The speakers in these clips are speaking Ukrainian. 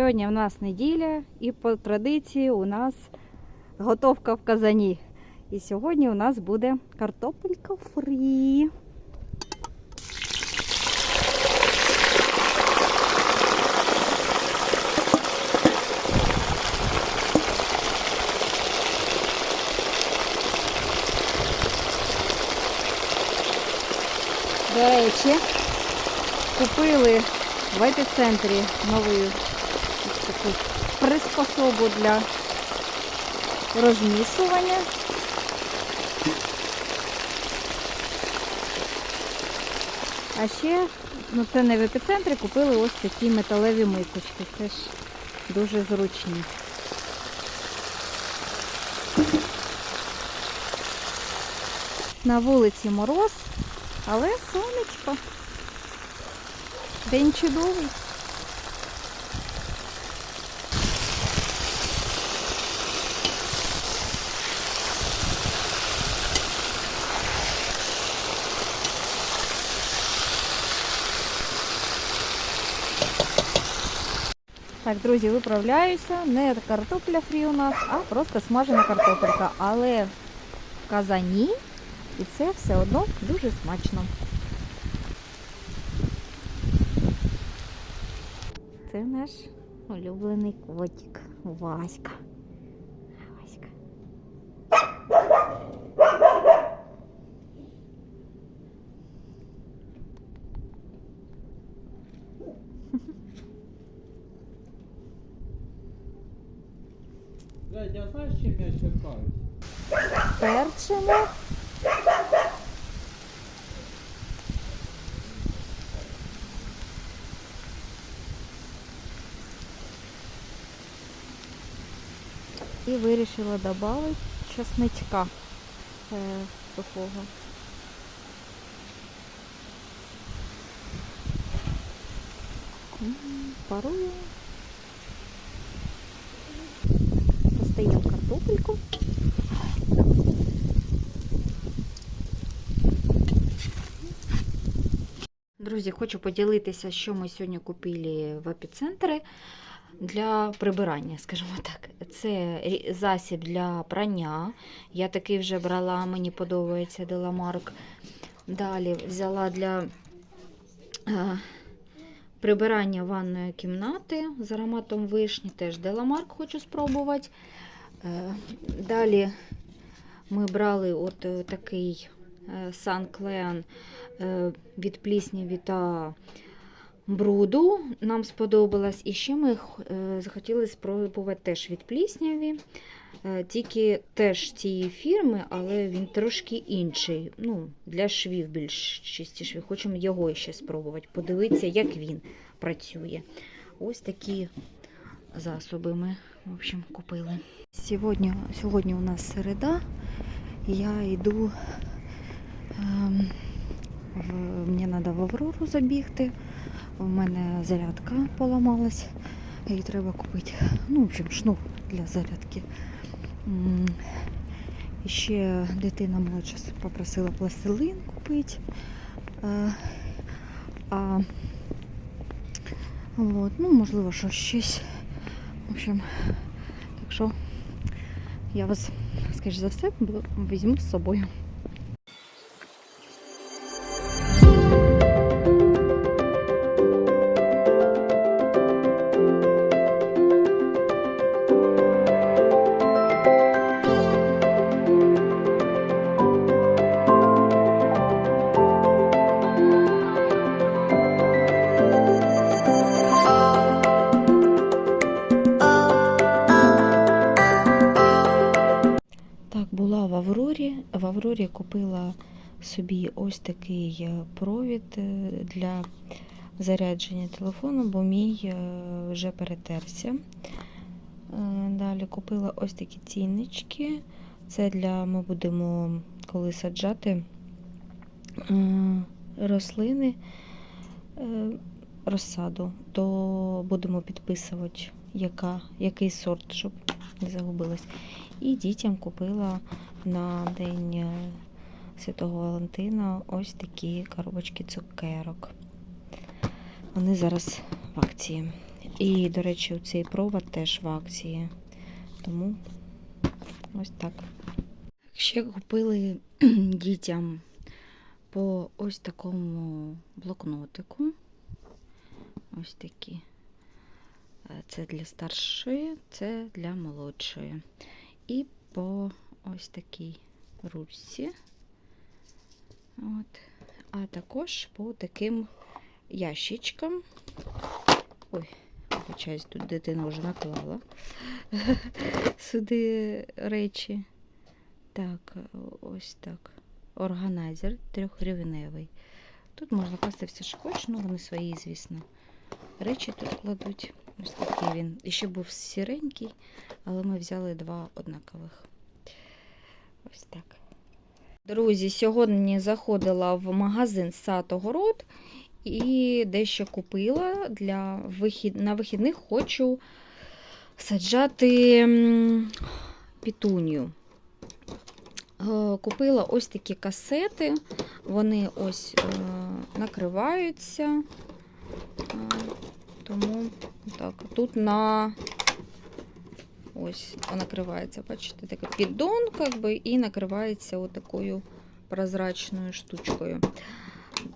Сьогодні в нас неділя і по традиції у нас готовка в казані. І сьогодні у нас буде картопелька фрі. До речі, купили в епіцентрі ось таку приспособу для розмішування. А ще, ну це не в епіцентрі, купили ось такі металеві мисочки. Теж дуже зручні. На вулиці мороз, але сонечко. День чудовий. Так, друзі, виправляюся. Не картопля фрі у нас, а просто смажена картопелька. Але в казані і це все одно дуже смачно. Це наш улюблений котик Васька. Васька. Блядь, я знаєш, чим я черкаю? Перчимо. І вирішила додати чесничка е, сухого. М, Достаємо картопельку. Друзі, хочу поділитися, що ми сьогодні купили в епіцентрі для прибирання, скажімо так. Це засіб для прання. Я такий вже брала, мені подобається Деламарк. Далі взяла для е, прибирання ванної кімнати з ароматом вишні. Теж Деламарк хочу спробувати. Е, далі ми брали от е, такий е, від плісняві та бруду. Нам сподобалось. І ще ми захотіли спробувати теж від плісняві. Тільки теж цієї фірми, але він трошки інший. Ну, для швів більш чисті швів. Хочемо його ще спробувати, подивитися, як він працює. Ось такі засоби ми в общем, купили. Сьогодні, сьогодні у нас середа. Я йду. Ем, в, мені треба в Аврору забігти. У мене зарядка поламалась. Її треба купити. Ну, в общем, шнур для зарядки. І ще дитина молодша попросила пластилин купити. Е, А, от, ну, можливо, що щось. В общем, так що я вас, скоріш за все, візьму з собою. Собі ось такий е, провід е, для зарядження телефону, бо мій е, вже перетерся. Далі купила ось такі ціннички. Це для ми будемо коли саджати рослини, розсаду, то будемо підписувати, яка, який сорт, щоб не загубилась. І дітям купила на День Святого Валентина ось такі коробочки цукерок. Вони зараз в акції. І, до речі, цей провод теж в акції. Тому ось так. Ще купили дітям по ось такому блокнотику. Ось такі. Е, Це для старшої, це для молодшої. І по ось такій ручці. От. А також по таким ящичкам. Ой, вибачаюсь, тут дитина вже наклала сюди речі. Так, ось так. Органайзер трьохгривневий. Тут можна класти все, що хочеш, ну вони свої, звісно. Речі тут кладуть. Ось такий він. І ще був сіренький, але ми взяли два однакових. Ось так. Друзі, сьогодні заходила в магазин Сад Огород і дещо купила для вихід... на вихідних хочу саджати пітунію. Е, Купила ось такі касети, вони ось е, накриваються. Е, Тому так, тут на ось накривається, бачите, такий піддон, как би, і накривається отакою прозрачною штучкою.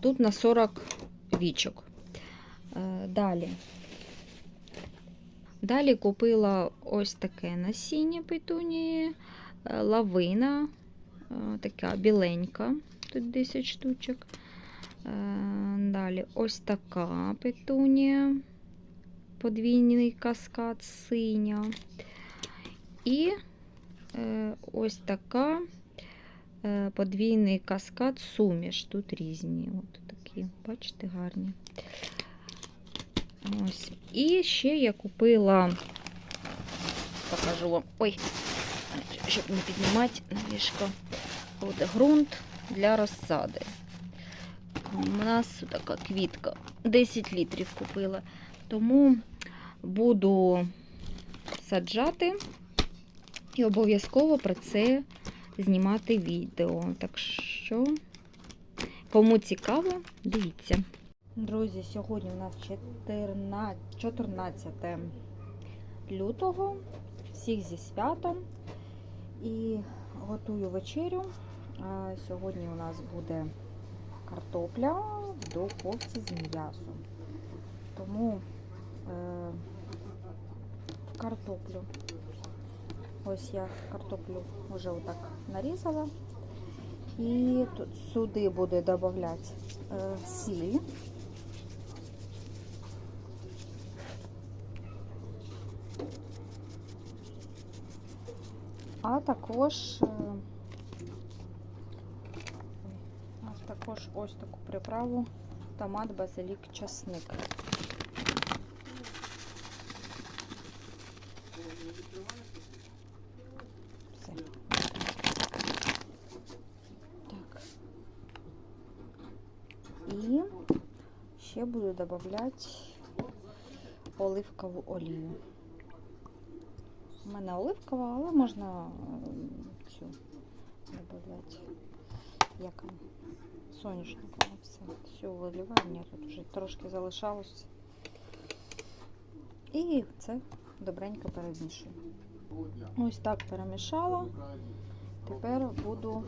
Тут на 40 вічок. Е, Далі. Далі купила ось таке насіння петунії, е, лавина, е, така біленька, тут 10 штучок. Далі ось така петунія, подвійний каскад синя. І е, ось така е, подвійний каскад суміш. Тут різні. От такі, бачите, гарні. Ось. І ще я купила, покажу вам, ой, щоб не піднімати ліжко. От ґрунт для розсади. У нас така квітка. 10 літрів купила. Тому буду саджати і обов'язково про це знімати відео. Так що, кому цікаво, дивіться. Друзі, сьогодні у нас 14, 14 лютого. Всіх зі святом. І готую вечерю. Сьогодні у нас буде картопля в духовці з м'ясом. Тому е, картоплю. Ось я картоплю вже отак нарізала. І тут сюди буду додавати е, сіль. А також, е, а також ось таку приправу томат, базилік, часник. Все. Так. І ще буду додавати оливкову олію. У мене оливкова, але можна ем, цю додати. Як соняшникова. Все, все виливаю. Ні, тут вже трошки залишалось. І це добренько перемішую. Ось так перемішала. Тепер буду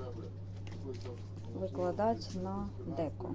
викладати на деко.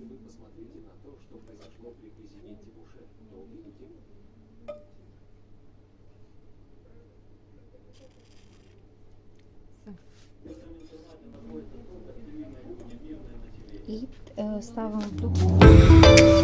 Если вы посмотрите на то, что произошло при президенте Буше, то увидите, И э, ставим духовку.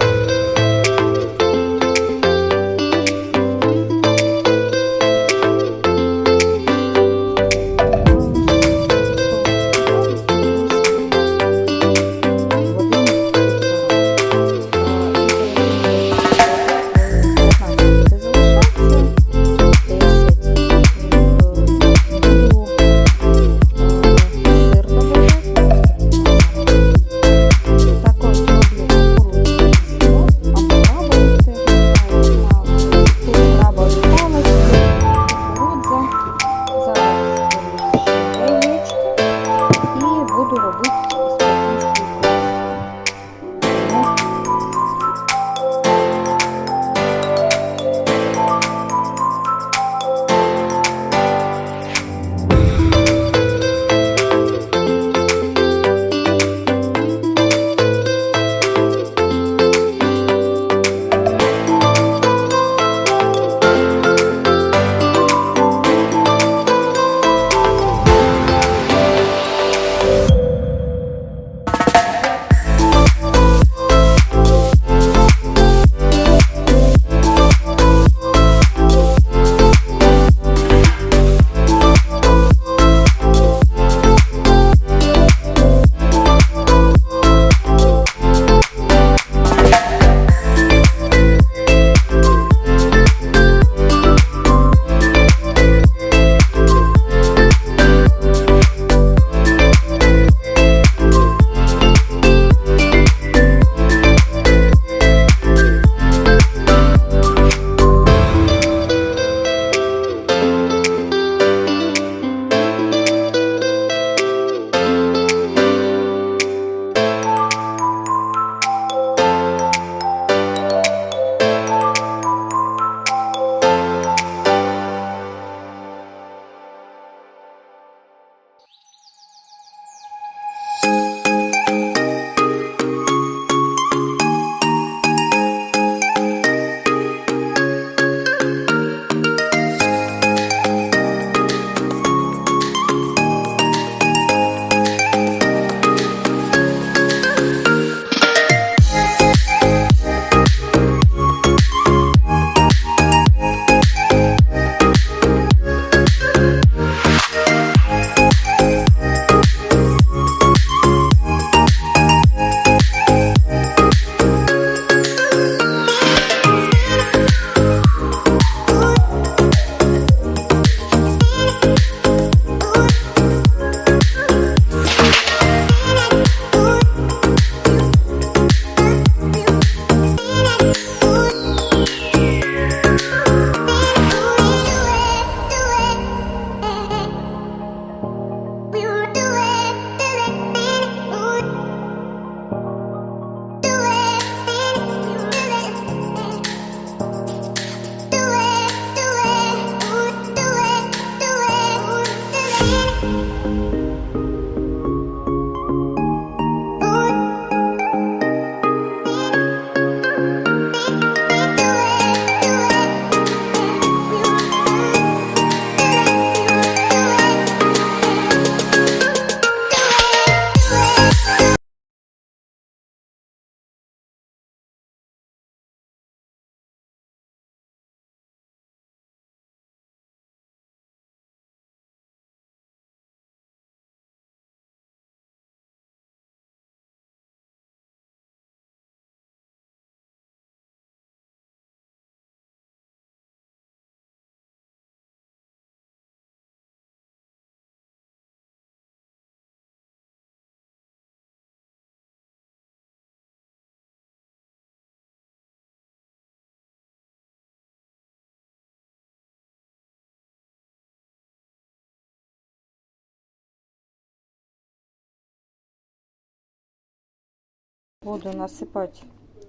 Буду насыпать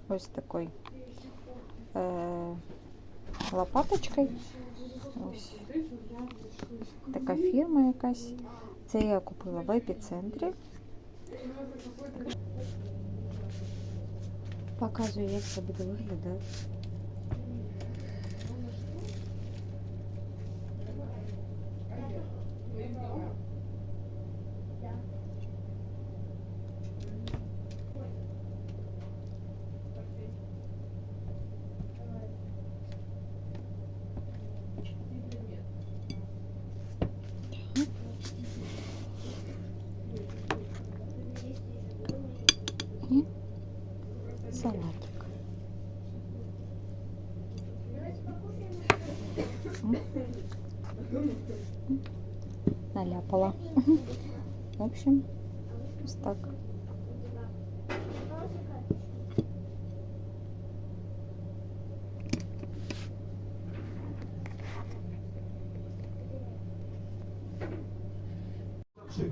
ось такой э, лопаточкой. Ось така фірма якась. Це я купила в епіцентрі. Показую, як це буде виглядати. І салатик. Наляпала. В общем, так.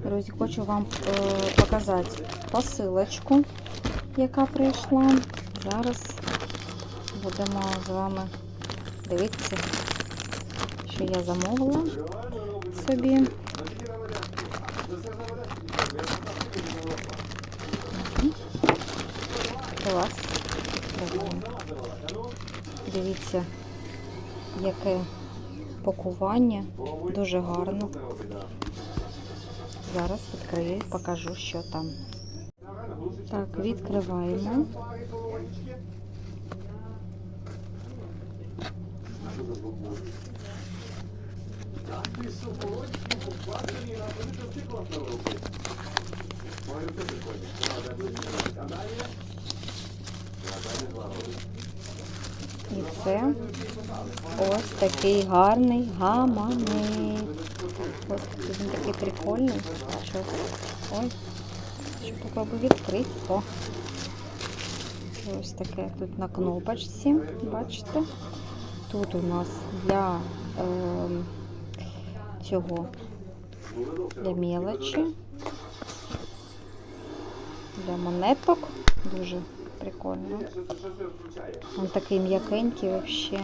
Друзі, хочу вам е, показати посилочку, яка прийшла. Зараз будемо з вами дивитися, що я замовила собі. Клас. Дивіться, яке пакування. Дуже гарно. Зараз відкрию, покажу, що там. Так, відкриваємо. І це ось такий гарний гаманець. Ось він такий прикольний. Що? Ой, що попробую відкрити. О. Ось таке тут на кнопочці, бачите? Тут у нас для ем, цього для мелочі, для монеток. Дуже прикольно. Він такий м'якенький вообще.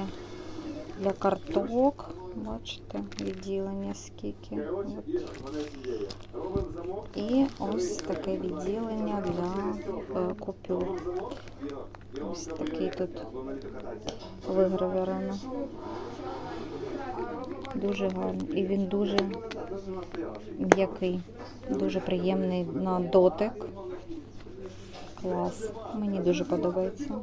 Для карток. Бачите, відділення скільки. От. І ось таке відділення для е, купюр. Ось такий тут вигравировано. Дуже гарний. І він дуже м'який, дуже приємний на дотик. Клас. Мені дуже подобається.